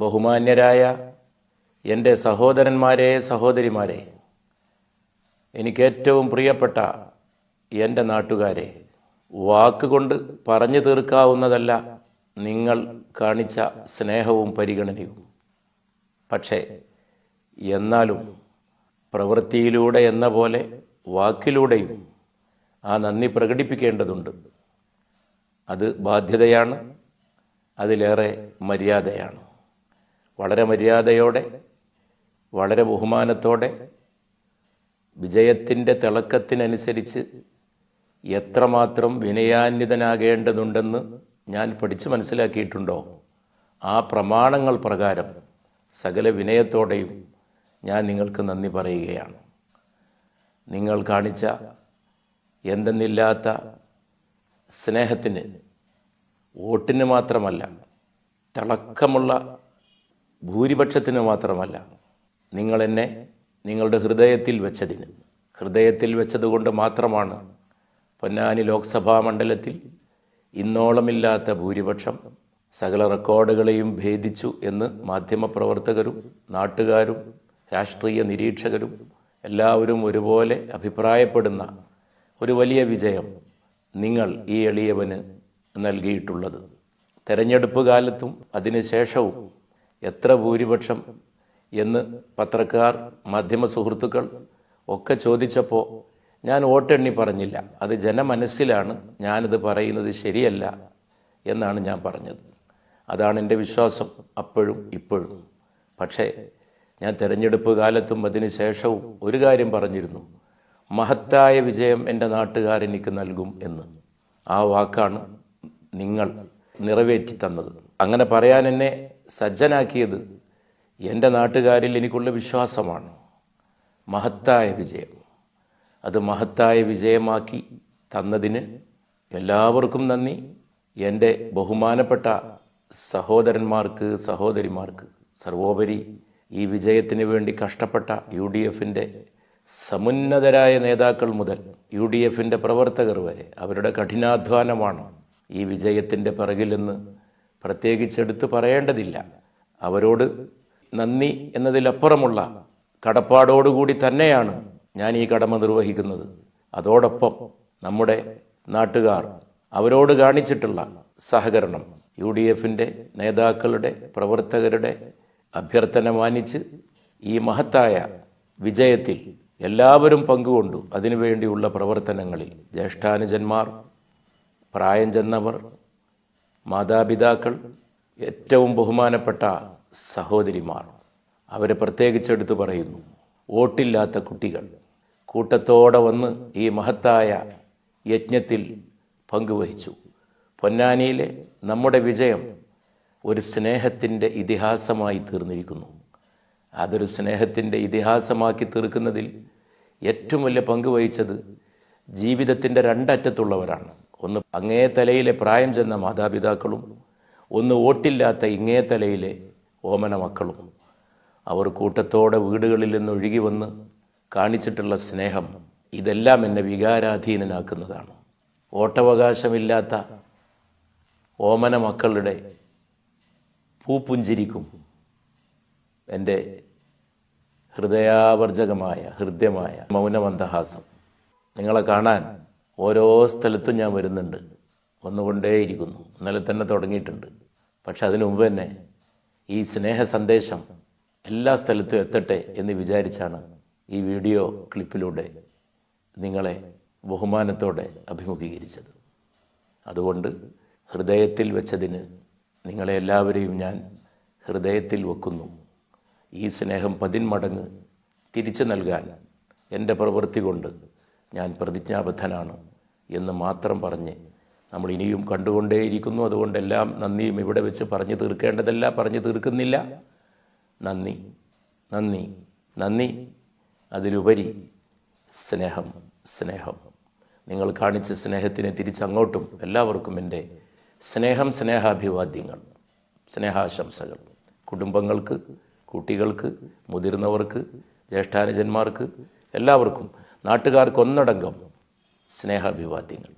ബഹുമാന്യരായ എന്റെ സഹോദരന്മാരെ സഹോദരിമാരെ എനിക്കേറ്റവും പ്രിയപ്പെട്ട എന്റെ നാട്ടുകാരെ വാക്കുകൊണ്ട് പറഞ്ഞു തീർക്കാവുന്നതല്ല നിങ്ങൾ കാണിച്ച സ്നേഹവും പരിഗണനയും. പക്ഷേ എന്നാലും പ്രവൃത്തിയിലൂടെ എന്ന പോലെ വാക്കിലൂടെയും ആ നന്ദി പ്രകടിപ്പിക്കേണ്ടതുണ്ട്. അത് ബാധ്യതയാണ് അതിലേറെ മര്യാദയാണ്. വളരെ മര്യാദയോടെ വളരെ ബഹുമാനത്തോടെ വിജയത്തിന്റെ തിളക്കത്തിനനുസരിച്ച് എത്രമാത്രം വിനയാന്വിതനാകേണ്ടതുണ്ടെന്ന് ഞാൻ പഠിച്ചു മനസ്സിലാക്കിയിട്ടുണ്ടോ? ആ പ്രമാണങ്ങൾ പ്രകാരം സകല വിനയത്തോടെയും ഞാൻ നിങ്ങൾക്ക് നന്ദി പറയുകയാണ്. നിങ്ങൾ കാണിച്ച എന്തെന്നില്ലാത്ത സ്നേഹത്തിന് വോട്ടിന് മാത്രമല്ല തിളക്കമുള്ള ഭൂരിപക്ഷത്തിന് മാത്രമല്ല നിങ്ങൾ എന്നെ നിങ്ങളുടെ ഹൃദയത്തിൽ വെച്ചതിന്. ഹൃദയത്തിൽ വെച്ചതുകൊണ്ട് മാത്രമാണ് പൊന്നാനി ലോക്സഭാ മണ്ഡലത്തിൽ ഇന്നോളമില്ലാത്ത ഭൂരിപക്ഷം സകല റെക്കോർഡുകളെയും ഭേദിച്ചു എന്ന് മാധ്യമപ്രവർത്തകരും നാട്ടുകാരും രാഷ്ട്രീയ നിരീക്ഷകരും എല്ലാവരും ഒരുപോലെ അഭിപ്രായപ്പെടുന്ന ഒരു വലിയ വിജയം നിങ്ങൾ ഈ എളിയവന് നൽകിയിട്ടുള്ളത്. തെരഞ്ഞെടുപ്പ് കാലത്തും അതിനുശേഷവും എത്ര ഭൂരിപക്ഷം എന്ന് പത്രക്കാർ മാധ്യമ സുഹൃത്തുക്കൾ ഒക്കെ ചോദിച്ചപ്പോൾ ഞാൻ വോട്ടെണ്ണി പറഞ്ഞില്ല. അത് ജനമനസ്സിലാണ് ഞാനിത് പറയുന്നത് ശരിയല്ല എന്നാണ് ഞാൻ പറഞ്ഞത്. അതാണ് എന്റെ വിശ്വാസം അപ്പോഴും ഇപ്പോഴും. പക്ഷേ ഞാൻ തിരഞ്ഞെടുപ്പ് കാലത്തും അതിനുശേഷവും ഒരു കാര്യം പറഞ്ഞിരുന്നു. മഹത്തായ വിജയം എന്റെ നാട്ടുകാർ എനിക്ക് നൽകും എന്ന്. ആ വാക്കാണ് നിങ്ങൾ നിറവേറ്റി തന്നത്. അങ്ങനെ പറയാൻ എന്നെ സജ്ജനാക്കിയത് എന്റെ നാട്ടുകാരിൽ എനിക്കുള്ള വിശ്വാസമാണ്. മഹത്തായ വിജയം. അത് മഹത്തായ വിജയമാക്കി തന്നതിന് എല്ലാവർക്കും നന്ദി. എന്റെ ബഹുമാനപ്പെട്ട സഹോദരന്മാർക്ക് സഹോദരിമാർക്ക് സർവോപരി ഈ വിജയത്തിന് വേണ്ടി കഷ്ടപ്പെട്ട യു ഡി എഫിന്റെ സമുന്നതരായ നേതാക്കൾ മുതൽ യു ഡി എഫിന്റെ പ്രവർത്തകർ വരെ അവരുടെ കഠിനാധ്വാനമാണ് ഈ വിജയത്തിന്റെ പിറകിലെന്ന് പ്രത്യേകിച്ചെടുത്ത് പറയേണ്ടതില്ല. അവരോട് നന്ദി എന്നതിലപ്പുറമുള്ള കടപ്പാടോടുകൂടി തന്നെയാണ് ഞാൻ ഈ കടമ നിർവഹിക്കുന്നത്. അതോടൊപ്പം നമ്മുടെ നാട്ടുകാർ അവരോട് കാണിച്ചിട്ടുള്ള സഹകരണം യു ഡി എഫിന്റെ നേതാക്കളുടെ പ്രവർത്തകരുടെ അഭ്യർത്ഥന മാനിച്ച് ഈ മഹത്തായ വിജയത്തിൽ എല്ലാവരും പങ്കുകൊണ്ടു അതിനുവേണ്ടിയുള്ള പ്രവർത്തനങ്ങളിൽ ജ്യേഷ്ഠാനുജന്മാർ പ്രായം ചെന്നവർ മാതാപിതാക്കൾ ഏറ്റവും ബഹുമാനപ്പെട്ട സഹോദരിമാർ. അവരെ പ്രത്യേകിച്ച് എടുത്തു പറയുന്നു. വോട്ടില്ലാത്ത കുട്ടികൾ. കൂട്ടത്തോടെ വന്ന് ഈ മഹത്തായ യജ്ഞത്തിൽ പങ്കുവഹിച്ചു. പൊന്നാനിയിലെ നമ്മുടെ വിജയം ഒരു സ്നേഹത്തിന്റെ ഇതിഹാസമായി തീർന്നിരിക്കുന്നു. അതൊരു സ്നേഹത്തിന്റെ ഇതിഹാസമാക്കി തീർക്കുന്നതിൽ ഏറ്റവും വലിയ പങ്ക് വഹിച്ചത് ജീവിതത്തിന്റെ രണ്ടറ്റത്തുള്ളവരാണ്. ഒന്ന് അങ്ങേ തലയിലെ പ്രായം ചെന്ന മാതാപിതാക്കളും ഒന്ന് ഓട്ടില്ലാത്ത ഇങ്ങേ തലയിലെ ഓമന മക്കളും. അവർ കൂട്ടത്തോടെ വീടുകളിൽ നിന്ന് ഒഴുകി വന്ന് കാണിച്ചിട്ടുള്ള സ്നേഹം ഇതെല്ലാം എന്നെ വികാരാധീനനാക്കുന്നതാണ്. ഓട്ടവകാശമില്ലാത്ത ഓമന മക്കളുടെ പൂപ്പുഞ്ചിരിക്കും എന്റെ ഹൃദയാവർജകമായ ഹൃദ്യമായ മൗനമന്ദഹാസം. നിങ്ങളെ കാണാൻ ഓരോ സ്ഥലത്തും ഞാൻ വരുന്നുണ്ട്. വന്നുകൊണ്ടേയിരിക്കുന്നു. ഇന്നലെ തന്നെ തുടങ്ങിയിട്ടുണ്ട്. പക്ഷെ അതിനു മുമ്പ് തന്നെ ഈ സ്നേഹ സന്ദേശം എല്ലാ സ്ഥലത്തും എത്തട്ടെ എന്ന് വിചാരിച്ചാണ് ഈ വീഡിയോ ക്ലിപ്പിലൂടെ നിങ്ങളെ ബഹുമാനത്തോടെ അഭിമുഖീകരിച്ചത്. അതുകൊണ്ട് ഹൃദയത്തിൽ വെച്ചതിന് നിങ്ങളെ എല്ലാവരെയും ഞാൻ ഹൃദയത്തിൽ വെക്കുന്നു. ഈ സ്നേഹം പതിന്മടങ്ങ് തിരിച്ചു നൽകാൻ എന്റെ പ്രവൃത്തി കൊണ്ട് ഞാൻ പ്രതിജ്ഞാബദ്ധനാണ് എന്ന് മാത്രം പറഞ്ഞ് നമ്മൾ ഇനിയും കണ്ടുകൊണ്ടേയിരിക്കുന്നു. അതുകൊണ്ടെല്ലാം നന്ദിയും ഇവിടെ വെച്ച് പറഞ്ഞു തീർക്കേണ്ടതല്ല പറഞ്ഞു തീർക്കുന്നില്ല. നന്ദി നന്ദി നന്ദി. അതിലുപരി സ്നേഹം സ്നേഹം. നിങ്ങൾ കാണിച്ച സ്നേഹത്തിന് തിരിച്ചങ്ങോട്ടും എല്ലാവർക്കും എന്റെ സ്നേഹം സ്നേഹാഭിവാദ്യങ്ങൾ സ്നേഹാശംസകൾ. കുടുംബങ്ങൾക്ക് കുട്ടികൾക്ക് മുതിർന്നവർക്ക് ജ്യേഷ്ഠാനുജന്മാർക്ക് എല്ലാവർക്കും നാട്ടുകാർക്ക് ഒന്നടങ്കം സ്നേഹാഭിവാദ്യങ്ങൾ.